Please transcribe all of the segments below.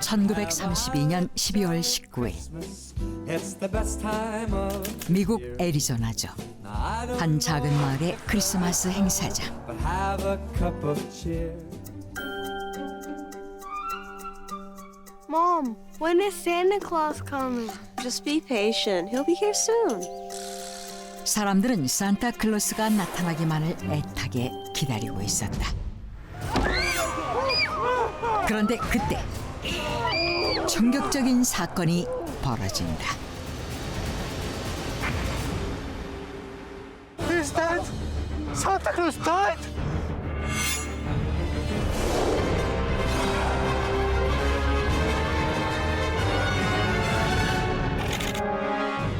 1932년 12월 19일 It's the best time of 미국 애리조나죠. 한 작은 마을의 크리스마스 행사장. but have a cup of cheer. Mom, when is Santa Claus coming? Just be patient. He'll be here soon. 사람들은 산타 클로스가 나타나기만을 애타게 기다리고 있었다. 그런데 그때 충격적인 사건이 벌어진다. Is that Santa Claus died?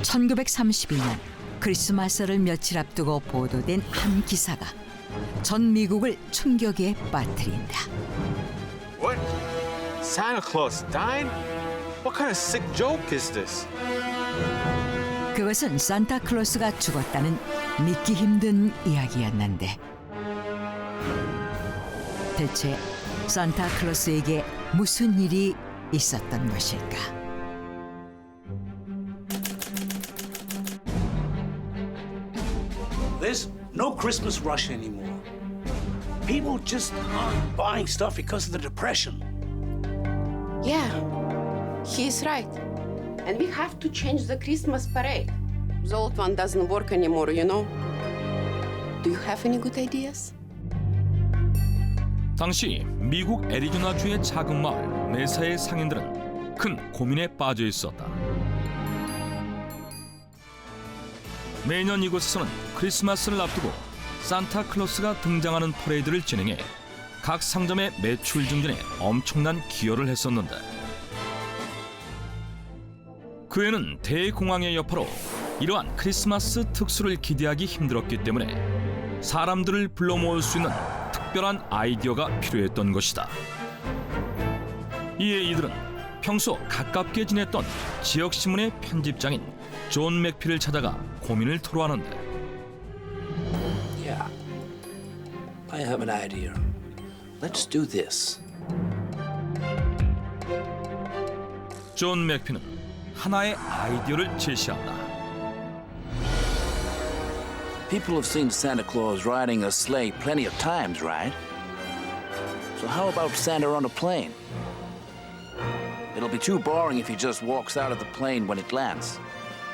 (1932년) 크리스마스를 며칠 앞두고 보도된 한 기사가 전 미국을 충격에 빠뜨린다. Santa Claus died? What kind of sick joke is this? 그것은 산타클로스가 죽었다는 믿기 힘든 이야기였는데 대체 산타클로스에게 무슨 일이 있었던 것일까? There's no Christmas rush anymore. People just aren't buying stuff because of the depression. Yeah, he's right. And we have to change the Christmas parade. The old one doesn't work anymore, you know. Do you have any good ideas? 당시 미국 애리조나주의 작은 마을 메사의 상인들은 큰 고민에 빠져 있었다. 매년 이곳에서는 크리스마스를 앞두고 산타클로스가 등장하는 퍼레이드를 진행해 각 상점의 매출 증진에 엄청난 기여를 했었는데 그 해는 대공황의 여파로 이러한 크리스마스 특수를 기대하기 힘들었기 때문에 사람들을 불러 모을 수 있는 특별한 아이디어가 필요했던 것이다. 이에 이들은 평소 가깝게 지냈던 지역 신문의 편집장인 존 맥피를 찾아가 고민을 토로하는데 Yeah. I have an idea. Let's do this. 존 맥피는 하나의 아이디어를 제시한다. People have seen Santa Claus riding a sleigh plenty of times, right? So how about Santa on a plane? It'll be too boring if he just walks out of the plane when it lands.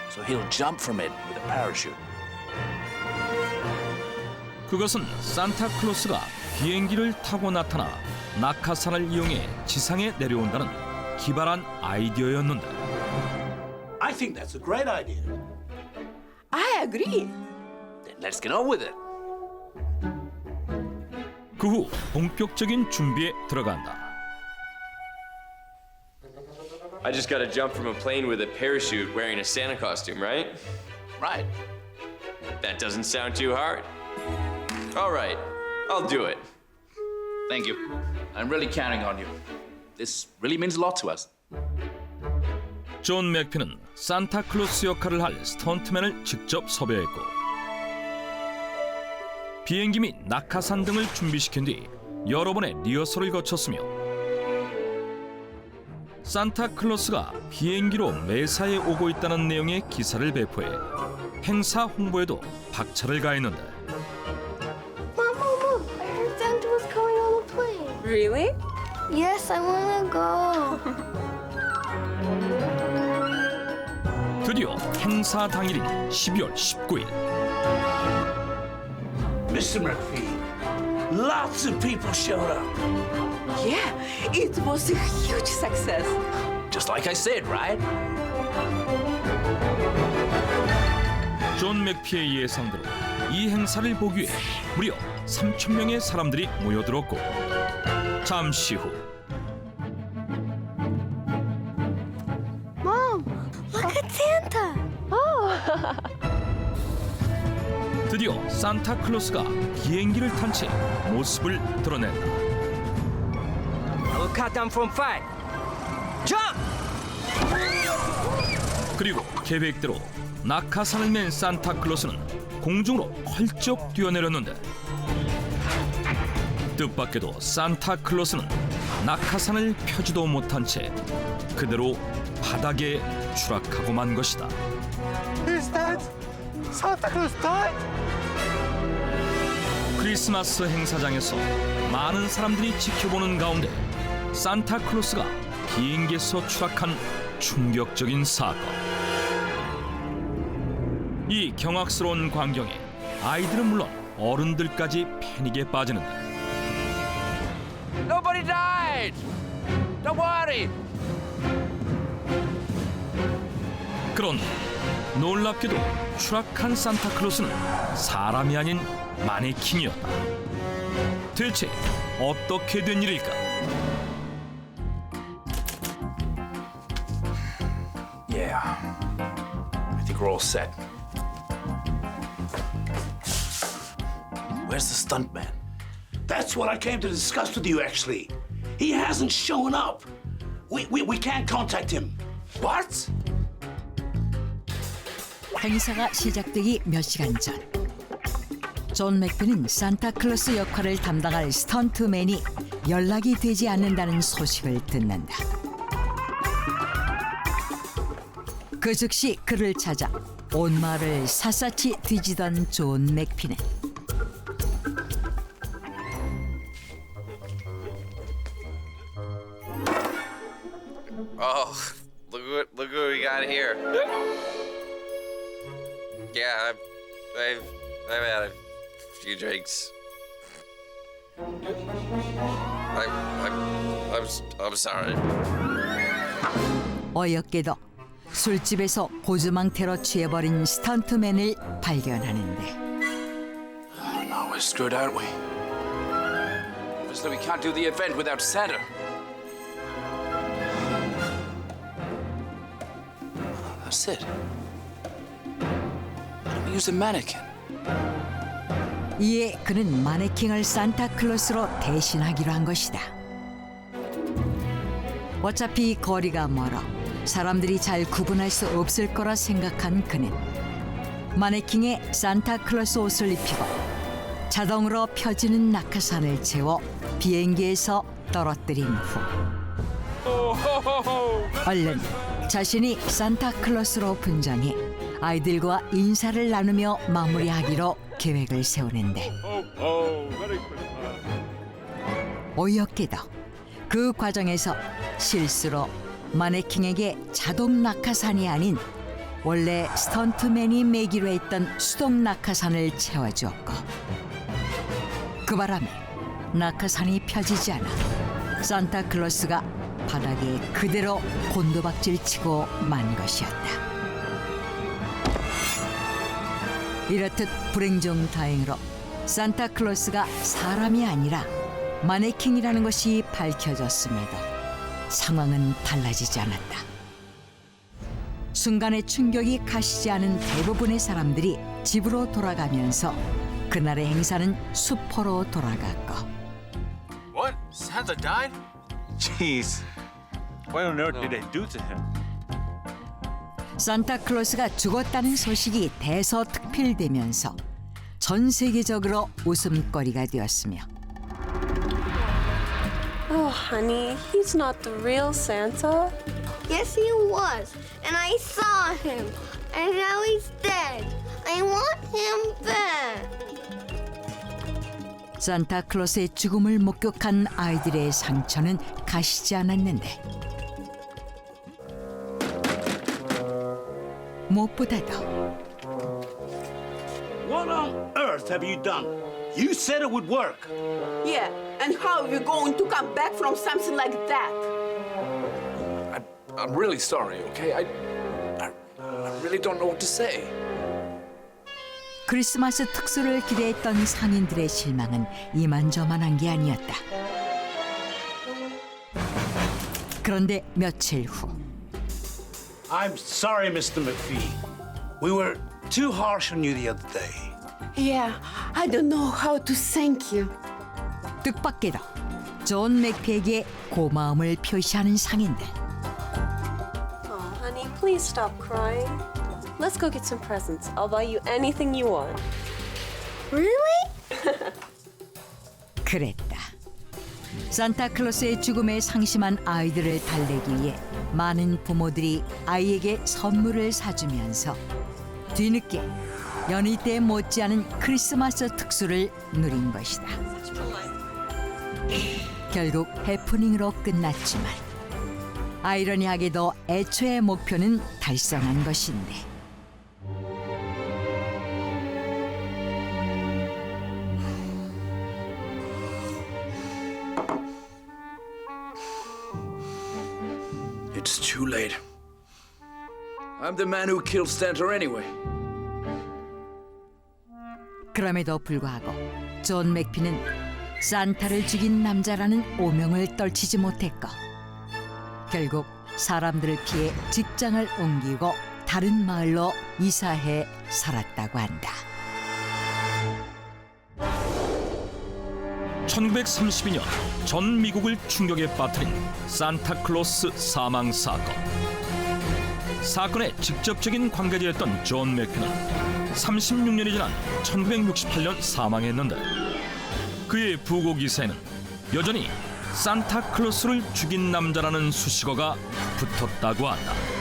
So he'll jump from it with a parachute. 그것은 산타클로스가 비행기를 타고 나타나 낙하산을 이용해 지상에 내려온다는 기발한 아이디어였는데 I think that's a great idea. I agree. Then let's get on with it. 그 후 본격적인 준비에 들어간다. I just gotta jump from a plane with a parachute wearing a Santa costume, right? Right. That doesn't sound too hard. All right, I'll do it. Thank you. I'm really counting on you. This really means a lot to us. 존 맥피는 산타클로스 역할을 할 스턴트맨을 직접 섭외했고 비행기 및 낙하산 등을 준비시킨 뒤 여러 번의 리허설을 거쳤으며 산타클로스가 비행기로 매사에 오고 있다는 내용의 기사를 배포해 행사 홍보에도 박차를 가했는데 Really? Yes, I wanna go. 드디어 행사 당일인 12월 19일 Mr. McPhee, lots of people showed up. Yeah, it was a huge success. Just like I said, right? 존 맥피의 예상대로 이 행사를 보기 위해 무려 3천 명의 사람들이 모여들었고 잠시 후 Mom, look at Santa. 드디어 산타클로스가 비행기를 탄 채 모습을 드러낸다. I will count down from five. Jump! 그리고 계획대로 낙하산을 맨 산타클로스는 공중으로 펄쩍 뛰어내렸는데 뜻밖에도 산타클로스는 낙하산을 펴지도 못한 채 그대로 바닥에 추락하고 만 것이다. Is that Santa Claus died? 크리스마스 행사장에서 많은 사람들이 지켜보는 가운데 산타클로스가 비행기에서 추락한 충격적인 사건. 이 경악스러운 광경에 아이들은 물론 어른들까지 패닉에 빠지는데 died! Don't worry! 그런 놀랍게도 추락한 산타클로스는 사람이 아닌 마네킹이었다. 대체 어떻게 된 일일까? Yeah. I think we're all set. Where's the stuntman? That's what I came to discuss with you, actually. He hasn't shown up. We, we, we can't contact him. What? 행사가 시작되기 몇 시간 전. 존 맥피는 산타클로스 역할을 담당할 스턴트맨이 연락이 되지 않는다는 소식을 듣는다. 그 즉시 그를 찾아 온 마을을 샅샅이 뒤지던 존 맥피는 Oh, look what look what we got here. Yeah, I've I've, I've had a few drinks. I, I'm I'm s- I'm sorry. 어이없게도 술집에서 고주망태로 취해버린 스턴트맨을 발견하는데 Oh no, we're screwed, aren't we? Obviously, we can't do the event without Santa. That's it. Why don't use a mannequin? 이에 그는 마네킹을 산타클로스로 대신하기로 한 것이다. 어차피 거리가 멀어 사람들이 잘 구분할 수 없을 거라 생각한 그는 마네킹에 산타클로스 옷을 입히고 자동으로 펴지는 낙하산을 채워 비행기에서 떨어뜨린 후 얼른 자신이 산타클로스로 분장해 아이들과 인사를 나누며 마무리하기로 계획을 세우는데. 어이없게도 그 과정에서 실수로 마네킹에게 자동 낙하산이 아닌 원래 스턴트맨이 매기로 했던 수동 낙하산을 채워주었고 그 바람에 낙하산이 펴지지 않아 산타클로스가 바닥에 그대로 곤두박질 치고 만 것이었다. 이렇듯 불행 중 다행으로 산타클로스가 사람이 아니라 마네킹이라는 것이 밝혀졌음에도 상황은 달라지지 않았다. 순간의 충격이 가시지 않은 대부분의 사람들이 집으로 돌아가면서 그날의 행사는 수포로 돌아갔고 What? Santa died? Jeez. What on earth did they do to him? 산타클로스가 죽었다는 소식이 대서특필되면서 전 세계적으로 웃음거리가 되었으며 Oh, honey, he's not the real Santa. Yes, he was. And I saw him. And now he's dead. I want him back. 산타클로스의 죽음을 목격한 아이들의 상처는 가시지 않았는데 무엇보다도 What on earth have you done? You said it would work. Yeah, and how are we going to come back from something like that? I, I'm really sorry, okay? I, I, I really don't know what to say. 크리스마스 특수를 기대했던 상인들의 실망은 이만저만한 게 아니었다. 그런데 며칠 후 I'm sorry, Mr. McPhee. We were too harsh on you the other day. Yeah, I don't know how to thank you. 뜻밖에도 존 맥피에게 고마움을 표시하는 상인들. Oh, honey, please stop crying. Let's go get some presents. I'll buy you anything you want. Really? 그랬다. 산타클로스의 죽음에 상심한 아이들을 달래기 위해 많은 부모들이 아이에게 선물을 사주면서 뒤늦게 연희 때 못지않은 크리스마스 특수를 누린 것이다. 결국 해프닝으로 끝났지만 아이러니하게도 애초의 목표는 달성한 것인데 late. I'm the man who killed Santa anyway. 그럼에도 불구하고 존 맥피는 산타를 죽인 남자라는 오명을 떨치지 못했고 결국 사람들을 피해 직장을 옮기고 다른 마을로 이사해 살았다고 한다. 1932년 전 미국을 충격에 빠뜨린 산타클로스 사망 사건. 사건의 직접적인 관계자였던 존 맥피는 36년이 지난 1968년 사망했는데 그의 부고 기사에는 여전히 산타클로스를 죽인 남자라는 수식어가 붙었다고 한다.